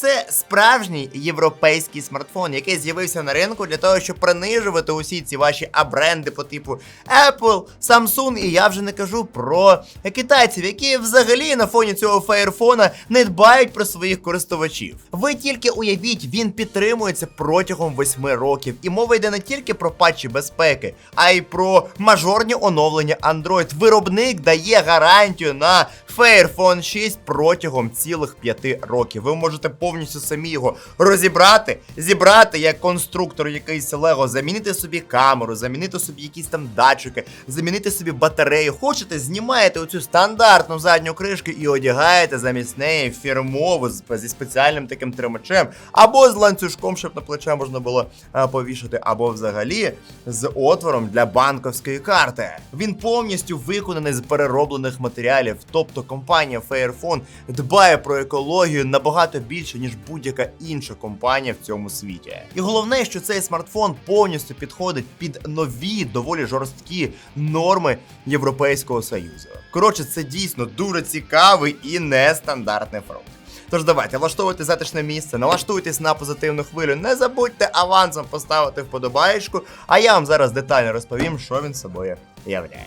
Це справжній європейський смартфон, який з'явився на ринку для того, щоб принижувати усі ці ваші абренди по типу Apple, Samsung, і я вже не кажу про китайців, які взагалі на фоні цього фаєрфона не дбають про своїх користувачів. Ви тільки уявіть, він підтримується протягом 8 років, і мова йде не тільки про патчі безпеки, а й про мажорні оновлення Android. Виробник дає гарантію на Fairphone 6 протягом цілих 5 років. Ви можете повністю самі його розібрати, зібрати як конструктор якийсь Lego, замінити собі камеру, замінити собі якісь там датчики, замінити собі батарею. Хочете, знімаєте оцю стандартну задню кришку і одягаєте замість неї фірмову зі спеціальним таким тримачем, або з ланцюжком, щоб на плече можна було повішати, або взагалі з отвором для банковської карти. Він повністю виконаний з перероблених матеріалів. Тобто компанія Fairphone дбає про екологію набагато більше, ніж будь-яка інша компанія в цьому світі. І головне, що цей смартфон повністю підходить під нові, доволі жорсткі норми Європейського Союзу. Коротше, це дійсно дуже цікавий і нестандартний фрукт. Тож давайте влаштовуйте затишне місце, налаштуйтесь на позитивну хвилю. Не забудьте авансом поставити вподобаєчку, а я вам зараз детально розповім, що він собою являє.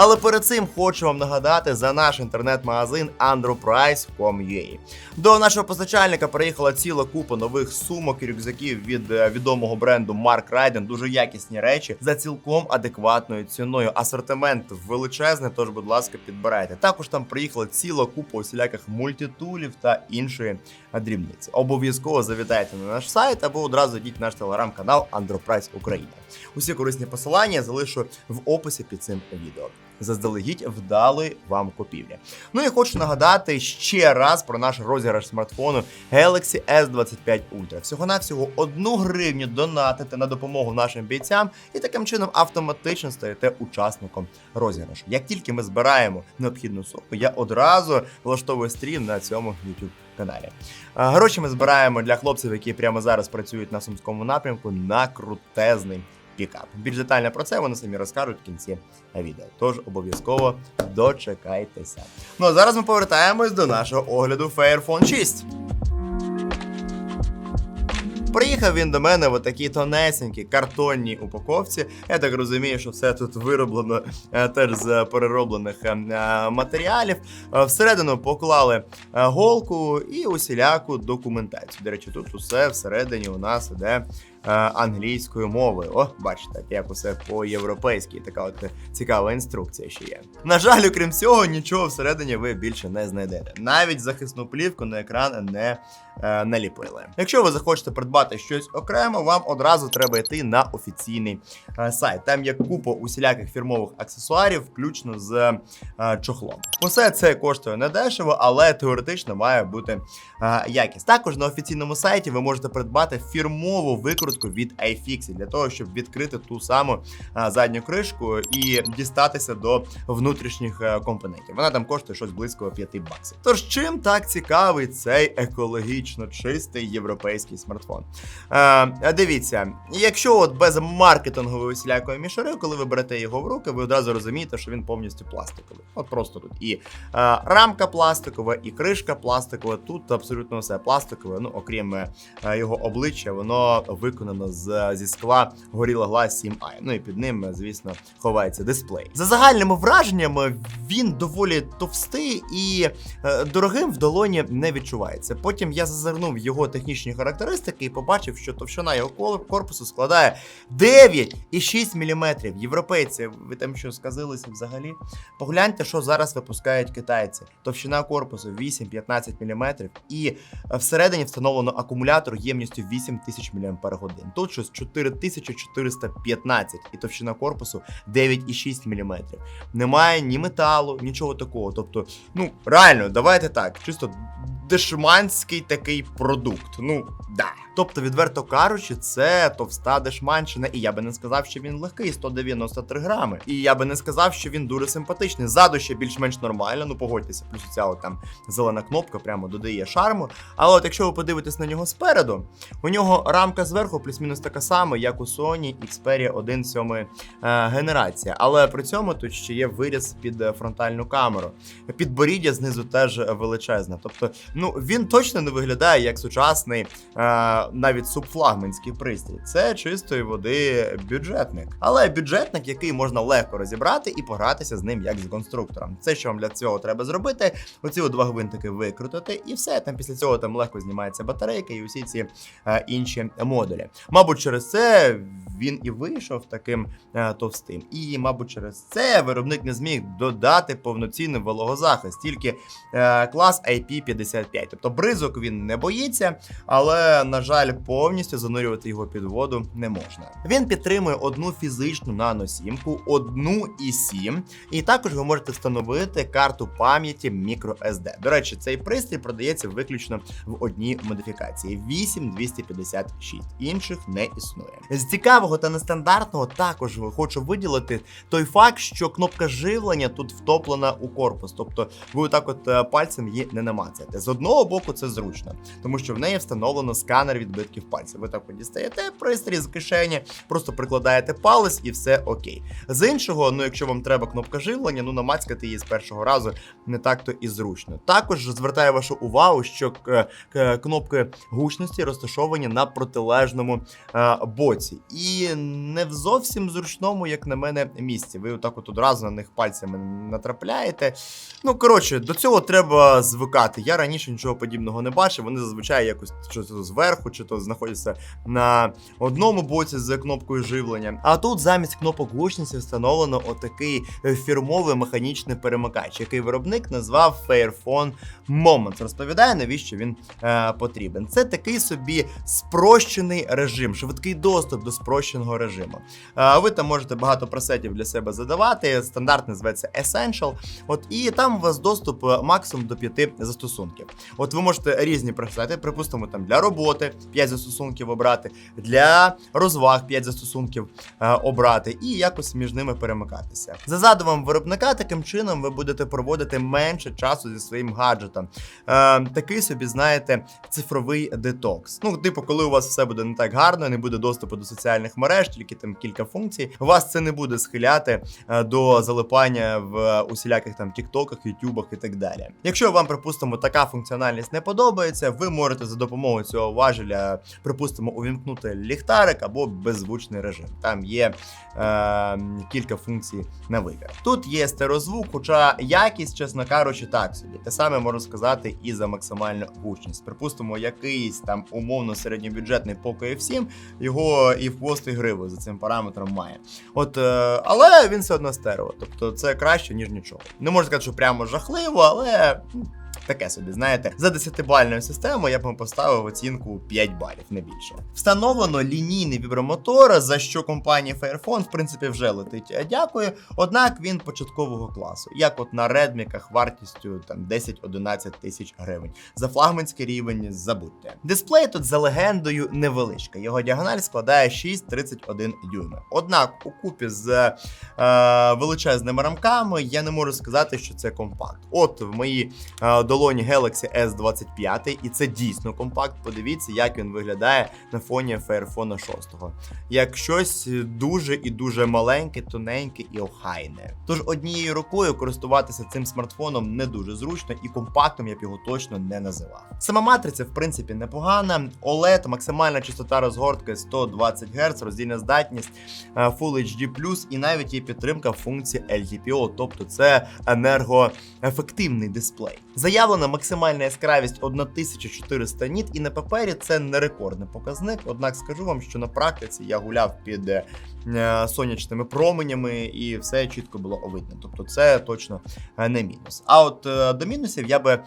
Але перед цим хочу вам нагадати за наш інтернет-магазин androprice.com.ua. До нашого постачальника приїхала ціла купа нових сумок і рюкзаків від е, відомого бренду Mark Ryden. Дуже якісні речі за цілком адекватною ціною. Асортимент величезний, тож, будь ласка, підбирайте. Також там приїхала ціла купа усіляких мультитулів та іншої дрібниці. Обов'язково завітайте на наш сайт або одразу йдіть в наш телеграм-канал Androprice Україна. Усі корисні посилання залишу в описі під цим відео. Заздалегідь вдали вам купівлі. Ну і хочу нагадати ще раз про наш розіграш смартфону Galaxy S25 Ultra. Всього-навсього одну гривню донатите на допомогу нашим бійцям і таким чином автоматично стаєте учасником розіграшу. Як тільки ми збираємо необхідну суму, я одразу влаштовую стрім на цьому YouTube каналі. Гроші ми збираємо для хлопців, які прямо зараз працюють на сумському напрямку на крутезний пікап. Більш детально про це вони самі розкажуть в кінці відео. Тож обов'язково дочекайтеся. Ну а зараз ми повертаємось до нашого огляду Fairphone 6. Приїхав він до мене в такій тонесенькій картонній упаковці. Я так розумію, що все тут вироблено е, теж з перероблених е, е, матеріалів. Всередину поклали голку і усіляку документацію. До речі, тут усе всередині у нас іде е, англійською мовою. О, бачите, як усе по-європейськи. Така от цікава інструкція ще є. На жаль, окрім цього, нічого всередині ви більше не знайдете. Навіть захисну плівку на екран не е, наліпили. Якщо ви захочете придбати щось окремо, вам одразу треба йти на офіційний е, сайт. Там є купа усіляких фірмових аксесуарів, включно з е, чохлом. Усе це коштує недешево, але теоретично має бути е, якість. Також на офіційному сайті ви можете придбати фірмову викрутку від iFixit для того, щоб відкрити ту саму е, задню кришку і дістатися до внутрішніх е, компонентів. Вона там коштує щось близько 5 баксів. Тож чим так цікавий цей екологічно чистий європейський смартфон? Е, дивіться, якщо от без маркетингової всілякої мішари, коли ви берете його в руки, ви одразу розумієте, що він повністю пластиковий. От просто тут і е, рамка пластикова, і кришка пластикова. Тут абсолютно все пластикове. Ну окрім е, його обличчя, воно виконано з зі скла Gorilla Glass 7i. Ну і під ним, е, звісно, ховається дисплей. За загальними враженнями, він доволі товстий і е, дорогим в долоні не відчувається. Потім я зазирнув його технічні характеристики і побачив, що товщина його корпусу складає 9,6 мм. Європейці, ви там що сказилися взагалі? Погляньте, що зараз випускають китайці. Товщина корпусу 8-15 мм, і е, всередині встановлено акумулятор ємністю 8000 мАч. Тут щось 4415 і товщина корпусу 9,6 мм. Немає ні металу, нічого такого. Тобто, ну реально, давайте так, чисто дешманський такий продукт. Ну да. Тобто, відверто кажучи, це товста дешманщина, і я би не сказав, що він легкий, 193 грами. І я би не сказав, що він дуже симпатичний. Ззаду ще більш-менш нормально, ну погодьтеся, плюс ця от там зелена кнопка прямо додає шарму. Але от якщо ви подивитесь на нього спереду, у нього рамка зверху плюс-мінус така сама, як у Sony Xperia 1 7 е, генерація. Але при цьому тут ще є виріз під е, фронтальну камеру. Підборіддя знизу теж величезне. Тобто, ну він точно не виглядає як сучасний, е, навіть субфлагманський пристрій. Це чистої води бюджетник. Але бюджетник, який можна легко розібрати і погратися з ним як з конструктором. Це що вам для цього треба зробити? Оці два гвинтики викрутити, і все. Там після цього там легко знімається батарейка і усі ці е, інші модулі. Мабуть, через це він і вийшов таким е, товстим. І, мабуть, через це виробник не зміг додати повноцінний вологозахист, тільки е, клас IP55. Тобто бризок він не боїться, але, на жаль, повністю занурювати його під воду не можна. Він підтримує одну фізичну наносімку, одну і сім, і також ви можете встановити карту пам'яті microSD. До речі, цей пристрій продається виключно в одній модифікації 8256. Інших не існує. З цікавого та нестандартного також хочу виділити той факт, що кнопка живлення тут втоплена у корпус, тобто ви отак от е, пальцем її не намацаєте. З одного боку це зручно, тому що в неї встановлено сканер відбитків пальців. Ви так дістаєте пристрій з кишені, просто прикладаєте палець і все окей. З іншого, ну якщо вам треба кнопка живлення, ну намацькати її з першого разу не так-то і зручно. Також звертаю вашу увагу, що кнопки гучності розташовані на протилежному е, боці, і не в зовсім зручному, як на мене, місці. Ви отак от одразу на них пальцями натрапляєте. Ну коротше, до цього треба звикати. Я раніше нічого подібного не бачив. Вони зазвичай якось чи то зверху, чи то знаходяться на одному боці з кнопкою живлення. А тут замість кнопок гучності встановлено отакий фірмовий механічний перемикач, який виробник назвав Fairphone Moment. Розповідає, навіщо він е, потрібен. Це такий собі спрощений режим, швидкий доступ до спрощеного режиму. Е, ви там можете багато пресетів для себе задавати. Стандарт називається Essential. От і там у вас доступ е, максимум до 5 застосунків. От ви можете різні пресети, припустимо, там для роботи 5 застосунків обрати, для розваг 5 застосунків е, обрати і якось між ними перемикатися. За задумом виробника, таким чином ви будете проводити менше часу зі своїм гаджетом. Е, такий собі, знаєте, цифровий детокс. Ну, типу, коли у вас все буде не так гарно, не буде доступу до соціальних мереж, тільки там кілька функцій, вас це не буде схиляти е, до залипання в усіляких там тіктоках, ютубах і так далі. Якщо вам, припустимо, така функціональність не подобається, ви можете за допомогою цього важеля, припустимо, увімкнути ліхтарик або беззвучний режим. Там є е, кілька функцій на вибір. Тут є стереозвук, хоча якість, чесно кажучи, так собі. Те саме можу сказати і за максимальну гучність. Припустимо, якийсь там умовно середньобюджетний Poco F7, його і в хвост і гриву за цим параметром має. От, е, але він все одно стерео. Тобто це краще, ніж нічого. Не можу сказати, що прямо жахливо, але. Таке собі, знаєте, за 10-бальною системою я б поставив оцінку 5 балів, не більше. Встановлено лінійний вібромотор, за що компанія Fairphone, в принципі, вже летить. е, Дякую. Однак він початкового класу, як от на редміках вартістю там 10-11 тисяч гривень. За флагманський рівень забудьте. Дисплей тут за легендою невеличка. Його діагональ складає 6,31 дюйма. Однак, у купі з е, величезними рамками я не можу сказати, що це компакт. От в моїй е, долоні Galaxy S25, і це дійсно компакт. Подивіться, як він виглядає на фоні Fairphone 6. Як щось дуже і дуже маленьке, тоненьке і охайне. Тож однією рукою користуватися цим смартфоном не дуже зручно, і компактом я б його точно не називав. Сама матриця, в принципі, непогана. OLED, максимальна частота розгортки 120 Гц, роздільна здатність е, Full HD+, і навіть є підтримка функції LTPO, тобто це енергоефективний дисплей. Заявлена максимальна яскравість 1400 ніт, і на папері це не рекордний показник. Однак скажу вам, що на практиці я гуляв під е, сонячними променями, і все чітко було видно. Тобто, це точно е, не мінус. А от е, до мінусів я би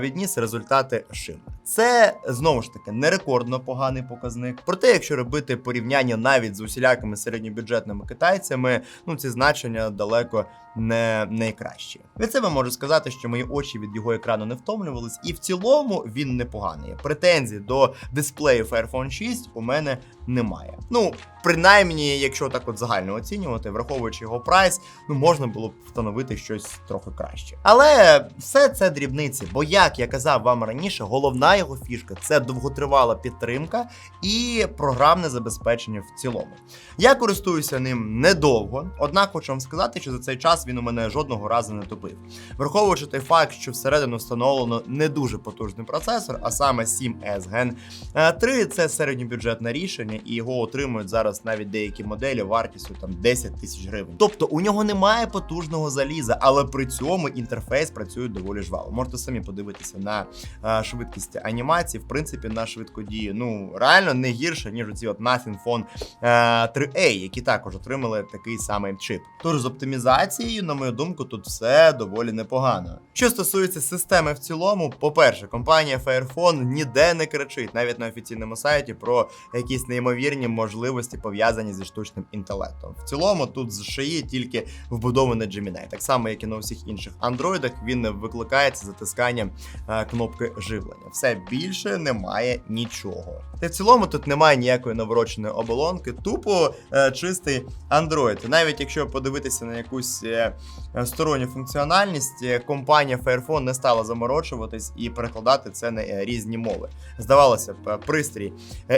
відніс результати шин. Це знову ж таки не рекордно поганий показник. Проте, якщо робити порівняння навіть з усілякими середньобюджетними китайцями, ну ці значення далеко не найкраще. Від себе можу сказати, що мої очі від його екрану не втомлювались, і в цілому він непоганий. Претензій до дисплею Fairphone 6 у мене немає. Ну, принаймні, якщо так от загально оцінювати, враховуючи його прайс, ну можна було б встановити щось трохи краще. Але все це дрібниці, бо як я казав вам раніше, головна його фішка це довготривала підтримка і програмне забезпечення в цілому. Я користуюся ним недовго, однак хочу вам сказати, що за цей час він у мене жодного разу не топив. Враховуючи той факт, що всередину встановлено не дуже потужний процесор, а саме 7S Gen 3, це середньобюджетне рішення, і його отримують зараз навіть деякі моделі вартістю там 10 тисяч гривень. Тобто у нього немає потужного заліза, але при цьому інтерфейс працює доволі жваво. Можете самі подивитися на е, швидкість анімації, в принципі, на швидкодії. Ну реально не гірше, ніж оці от Nothing Phone е, 3A, які також отримали такий самий чип. Тож з оптимізацією, на мою думку, тут все доволі непогано. Що стосується системи в цілому, по-перше, компанія Fairphone ніде не кричить, навіть на офіційному сайті, про якісь неймовірні можливості пов'язані зі штучним інтелектом. В цілому тут з шиї тільки вбудований Gemini. Так само, як і на всіх інших андроїдах, він викликається затисканням е, кнопки живлення. Все більше немає нічого. Та в цілому тут немає ніякої навороченої оболонки, тупо е, чистий Android. Навіть якщо подивитися на якусь е, е, сторонню функціональність, е, компанія Fairphone не стала заморочуватись і перекладати це на різні мови. Здавалося б, пристрій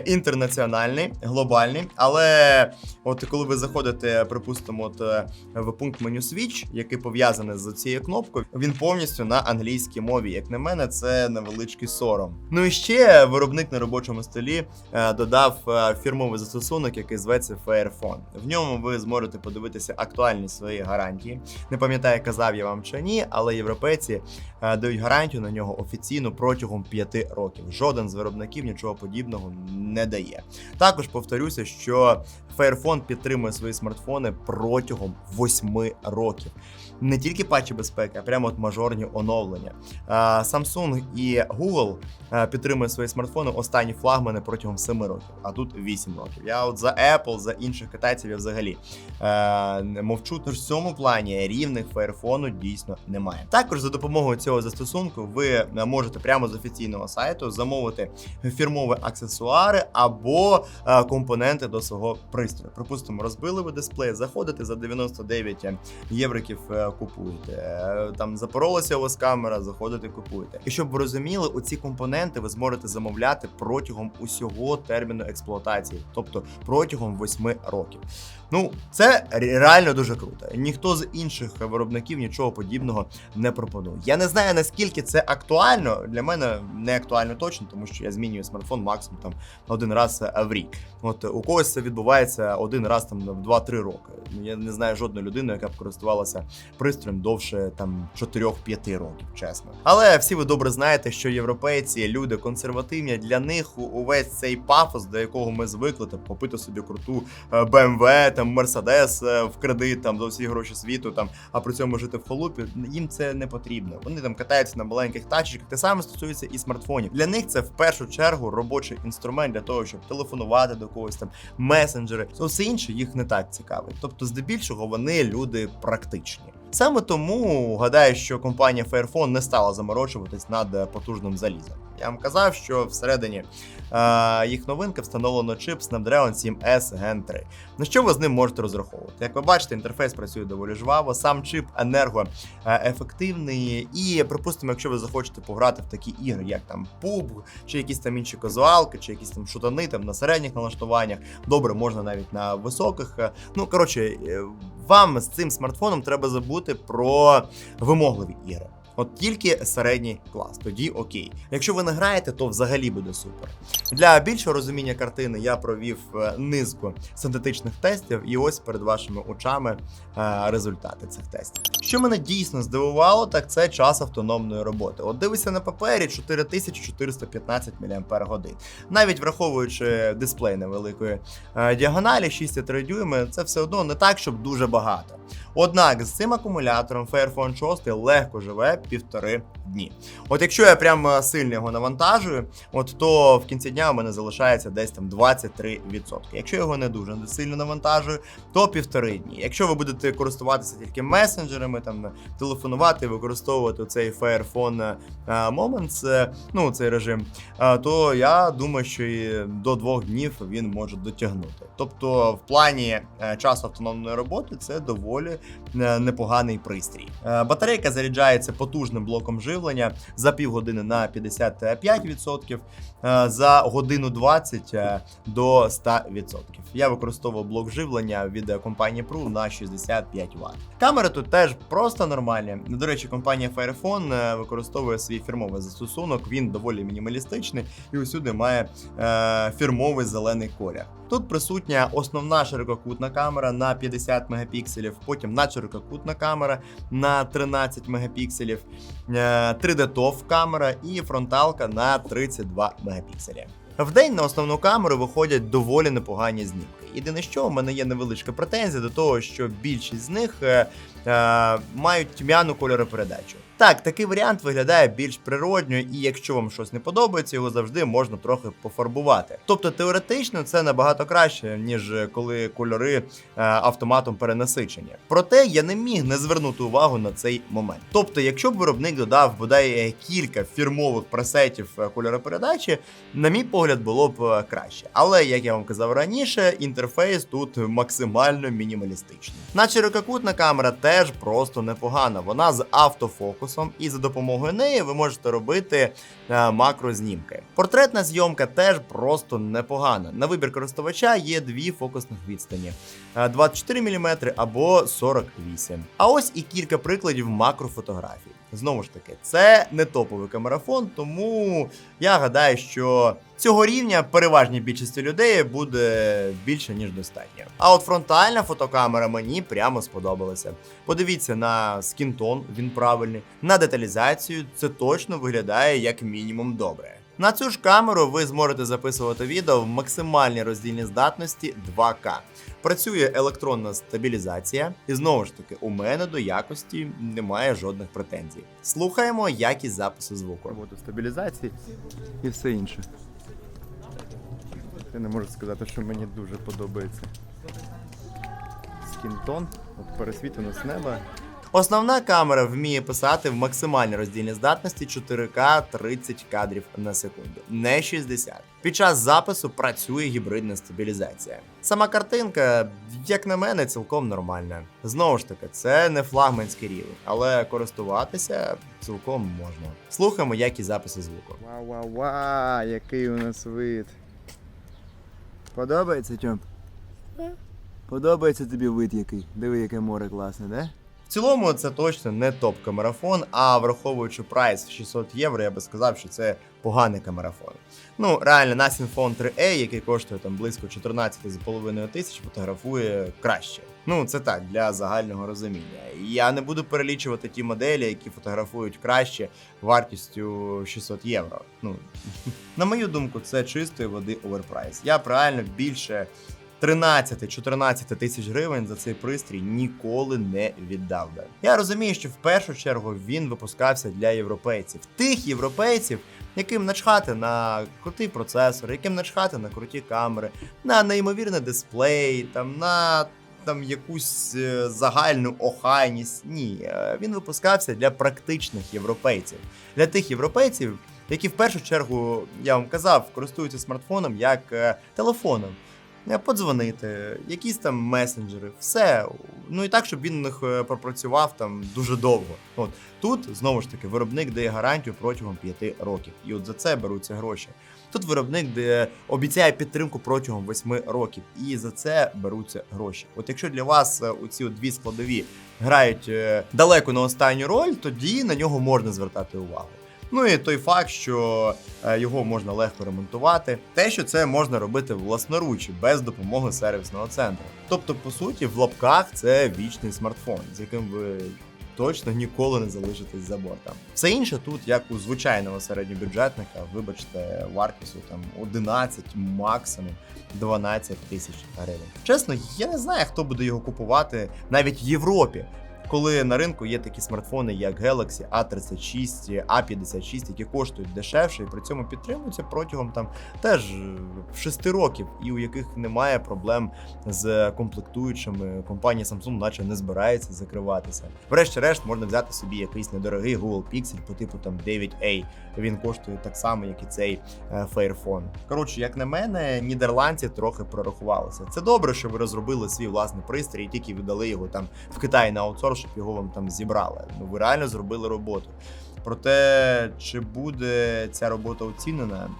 інтернаціональний, глобальний, але от коли ви заходите, припустимо, от е, в пункт меню Switch, який пов'язаний з цією кнопкою, він повністю на англійській мові. Як на мене, це невеличкий сором. Ну і ще виробник на робочому столі е, додав е, фірмовий застосунок, який зветься Fairphone. В ньому ви зможете подивитися актуальність своєї гарантії. Не пам'ятаю, казав я вам чи ні, але європейці дають гарантію на нього офіційно протягом 5 років. Жоден з виробників нічого подібного не дає. Також повторюся, що Fairphone підтримує свої смартфони протягом 8 років. Не тільки патчі безпеки, а прямо от мажорні оновлення. Samsung і Google е, підтримують свої смартфони останні флагмани протягом 7 років, а тут 8 років. Я от за Apple, за інших китайців я взагалі е, мовчу. Тож в цьому плані рівних Fairphone дійсно немає. Також за допомогою цього застосунку ви е, можете прямо з офіційного сайту замовити фірмові аксесуари або е, компоненти до свого пристрою. Припустимо, розбили ви дисплей, заходите за 99 євриків, купуєте. Там запоролася у вас камера, заходите, купуєте. І щоб ви розуміли, оці компоненти ви зможете замовляти протягом усього терміну експлуатації, тобто протягом 8 років. Ну, це реально дуже круто. Ніхто з інших виробників нічого подібного не пропонує. Я не знаю наскільки це актуально. Для мене не актуально точно, тому що я змінюю смартфон максимум там один раз е, в рік. От у когось це відбувається один раз там в 2-3 роки. Ну, Я не знаю жодної людини, яка б користувалася пристроєм довше там 4-5 років, чесно. Але всі ви добре знаєте, що європейці люди консервативні. Для них увесь цей пафос, до якого ми звикли, там купити собі круту е, BMW, там Mercedes е, в кредит, там за всі гроші світу, там, а при цьому жити в холупі. Їм це не потрібно. Вони там катаються на маленьких тачках. Те саме стосується і смартфонів. Для них це в першу чергу робочий інструмент для того, щоб телефонувати до когось там, месенджери. Все інше їх не так цікавить. Тобто, здебільшого, вони люди практичні. Саме тому гадаю, що компанія Fairphone не стала заморочуватись над е, потужним залізом. Я вам казав, що всередині е, їх новинки встановлено чип Snapdragon 7S Gen 3. На що ви з ним можете розраховувати? Як ви бачите, інтерфейс працює доволі жваво, сам чип енергоефективний. І припустимо, якщо ви захочете пограти в такі ігри, як там PUBG, чи якісь там інші казуалки, чи якісь там шутани там на середніх налаштуваннях, добре, можна навіть на високих. Е, Ну коротше, е, вам з цим смартфоном треба забути про вимогливі ігри. От тільки середній клас, тоді окей. Якщо ви не граєте, то взагалі буде супер. Для більшого розуміння картини я провів е, низку синтетичних тестів, і ось перед вашими очами е, результати цих тестів. Що мене дійсно здивувало, так це час автономної роботи. От дивися на папері 4415 мАч. Навіть враховуючи дисплей невеликої е, діагоналі 6,3 дюйми, це все одно не так, щоб дуже багато. Однак з цим акумулятором Fairphone 6 легко живе півтори дні. От якщо я прям е, сильно його навантажую, от то в кінці дня у мене залишається десь там 23%. Якщо його не дуже сильно навантажую, то півтори дні. Якщо ви будете користуватися тільки месенджерами, там телефонувати, використовувати цей Fairphone е, Moments, е, ну цей режим, то я думаю, що і до двох днів він може дотягнути. Тобто, в плані часу автономної роботи це доволі непоганий пристрій. Е, Батарейка заряджається потужним блоком живлення за півгодини на 55%, е, за годину 20 е, до 100%. Я використовував блок живлення від е, компанії Pru на 65 Вт. Камери тут теж просто нормальні. До речі, компанія Fairphone е, використовує свій фірмовий застосунок. Він доволі мінімалістичний і усюди має е, фірмовий зелений колір. Тут присутня основна ширококутна камера на 50 мегапікселів, потім надширококутна камера на 13 мегапікселів, е, 3D TOF камера і фронталка на 32 мегапікселі. В день на основну камеру виходять доволі непогані знімки. Єдине, що у мене є невеличка претензія до того, що більшість з них е, мають тьмяну кольоропередачу. Так, такий варіант виглядає більш природньо, і якщо вам щось не подобається, його завжди можна трохи пофарбувати. Тобто теоретично це набагато краще, ніж коли кольори е, автоматом перенасичені. Проте я не міг не звернути увагу на цей момент. Тобто, якщо б виробник додав бодай е, кілька фірмових пресетів е, кольоропередачі, на мій погляд, було б е, краще. Але як я вам казав раніше, інтерфейс тут максимально мінімалістичний. Надширококутна камера теж просто непогана. Вона з автофокусом, і за допомогою неї ви можете робити е, макрознімки. Портретна зйомка теж просто непогана. На вибір користувача є дві фокусних відстані: е, 24 мм або 48. А ось і кілька прикладів макрофотографій. Знову ж таки, це не топовий камерафон, тому я гадаю, що цього рівня переважній більшості людей буде більше ніж достатньо. А от фронтальна фотокамера мені прямо сподобалася. Подивіться на скінтон, він правильний. На деталізацію це точно виглядає як мінімум добре. На цю ж камеру ви зможете записувати відео в максимальній роздільній здатності 2К. Працює електронна стабілізація, і знову ж таки, у мене до якості немає жодних претензій. Слухаємо якість запису звуку. роботу стабілізації і все інше. Я не можу сказати, що мені дуже подобається. Скінтон, от пересвітлено з неба. Основна камера вміє писати в максимальній роздільній здатності 4К 30 кадрів на секунду, не 60. Під час запису працює гібридна стабілізація. Сама картинка, як на мене, цілком нормальна. Знову ж таки, це не флагманський рівень, але користуватися цілком можна. Слухаємо, які записи звуку. Ва-ва-ва, який у нас вид. Подобається, Тьом? Подобається тобі вид який? Диви, яке море класне, да? Цілому це точно не топ камерафон, а враховуючи прайс в 600 євро, я би сказав, що це поганий камерафон. Ну, реально, на Synfone 3A, який коштує там близько 14,5 тисяч, фотографує краще. Ну, це так, для загального розуміння. Я не буду перелічувати ті моделі, які фотографують краще вартістю 600 євро. Ну, на мою думку, це чистої води оверпрайс. Я б реально більше 13-14 тисяч гривень за цей пристрій ніколи не віддав би. Я розумію, що в першу чергу він випускався для європейців, тих європейців, яким начхати на крутий процесор, яким начхати на круті камери, на неймовірний дисплей, там на там якусь е, загальну охайність. Ні, е, він випускався для практичних європейців, для тих європейців, які в першу чергу, я вам казав, користуються смартфоном як е, телефоном. Е, Подзвонити, якісь там месенджери, все. Ну і так, щоб він них е, пропрацював там дуже довго. От тут знову ж таки виробник дає гарантію протягом 5 років, і от за це беруться гроші. Тут виробник де обіцяє підтримку протягом 8 років, і за це беруться гроші. От якщо для вас у ці дві складові грають е, далеко на останню роль, тоді на нього можна звертати увагу. Ну і той факт, що е, його можна легко ремонтувати, те, що це можна робити власноруч без допомоги сервісного центру. Тобто, по суті, в лапках це вічний смартфон, з яким ви точно ніколи не залишитесь за бортом. Все інше тут, як у звичайного середньобюджетника, вибачте, вартістю там 11, максимум 12 тисяч гривень. Чесно, я не знаю, хто буде його купувати навіть в Європі. Коли на ринку є такі смартфони, як Galaxy A36, A56, які коштують дешевше і при цьому підтримуються протягом там теж е, 6 років, і у яких немає проблем з комплектуючими. Компанія Samsung наче не збирається закриватися. Врешті-решт можна взяти собі якийсь недорогий Google Pixel по типу там 9A. Він коштує так само, як і цей е, Fairphone. Коротше, як на мене, нідерландці трохи прорахувалися. Це добре, що ви розробили свій власний пристрій і тільки віддали його там в Китай на аутсорс, щоб його вам там зібрали. Ну ви реально зробили роботу. Проте, чи буде ця робота оцінена?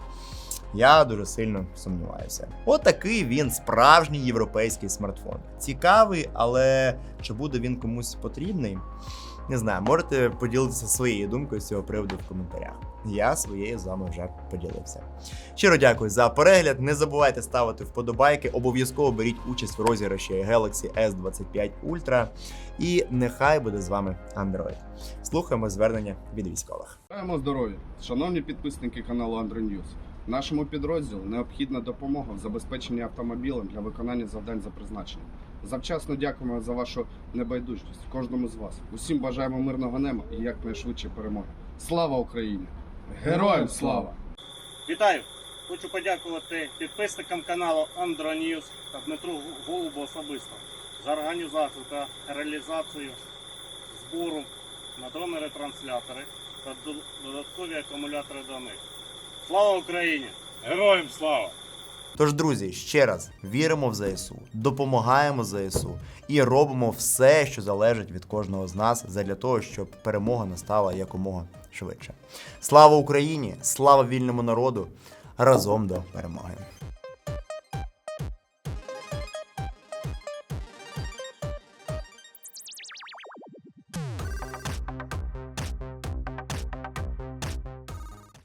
Я дуже сильно сумніваюся. Отакий він справжній європейський смартфон. Цікавий, але чи буде він комусь потрібний? Не знаю, можете поділитися своєю думкою з цього приводу в коментарях. Я своєю з вами вже поділився. Щиро дякую за перегляд. Не забувайте ставити вподобайки. Обов'язково беріть участь в розіграші Galaxy S25 Ultra. І нехай буде з вами Android. Слухаємо звернення від військових. Бажаємо здоров'я, шановні підписники каналу Android News. Нашому підрозділу необхідна допомога в забезпеченні автомобілем для виконання завдань за призначенням. Завчасно дякуємо за вашу небайдужність кожному з вас. Усім бажаємо мирного неба і якнайшвидше перемоги. Слава Україні! Героям слава! Вітаю! Хочу подякувати підписникам каналу Андро та Дмитру Голубу особисто за організацію та реалізацію збору на дронери-транслятори та додаткові акумулятори до них. Слава Україні! Героям слава! Тож, друзі, ще раз віримо в ЗСУ, допомагаємо ЗСУ і робимо все, що залежить від кожного з нас, задля того, щоб перемога настала якомога швидше. Слава Україні! Слава вільному народу! Разом до перемоги!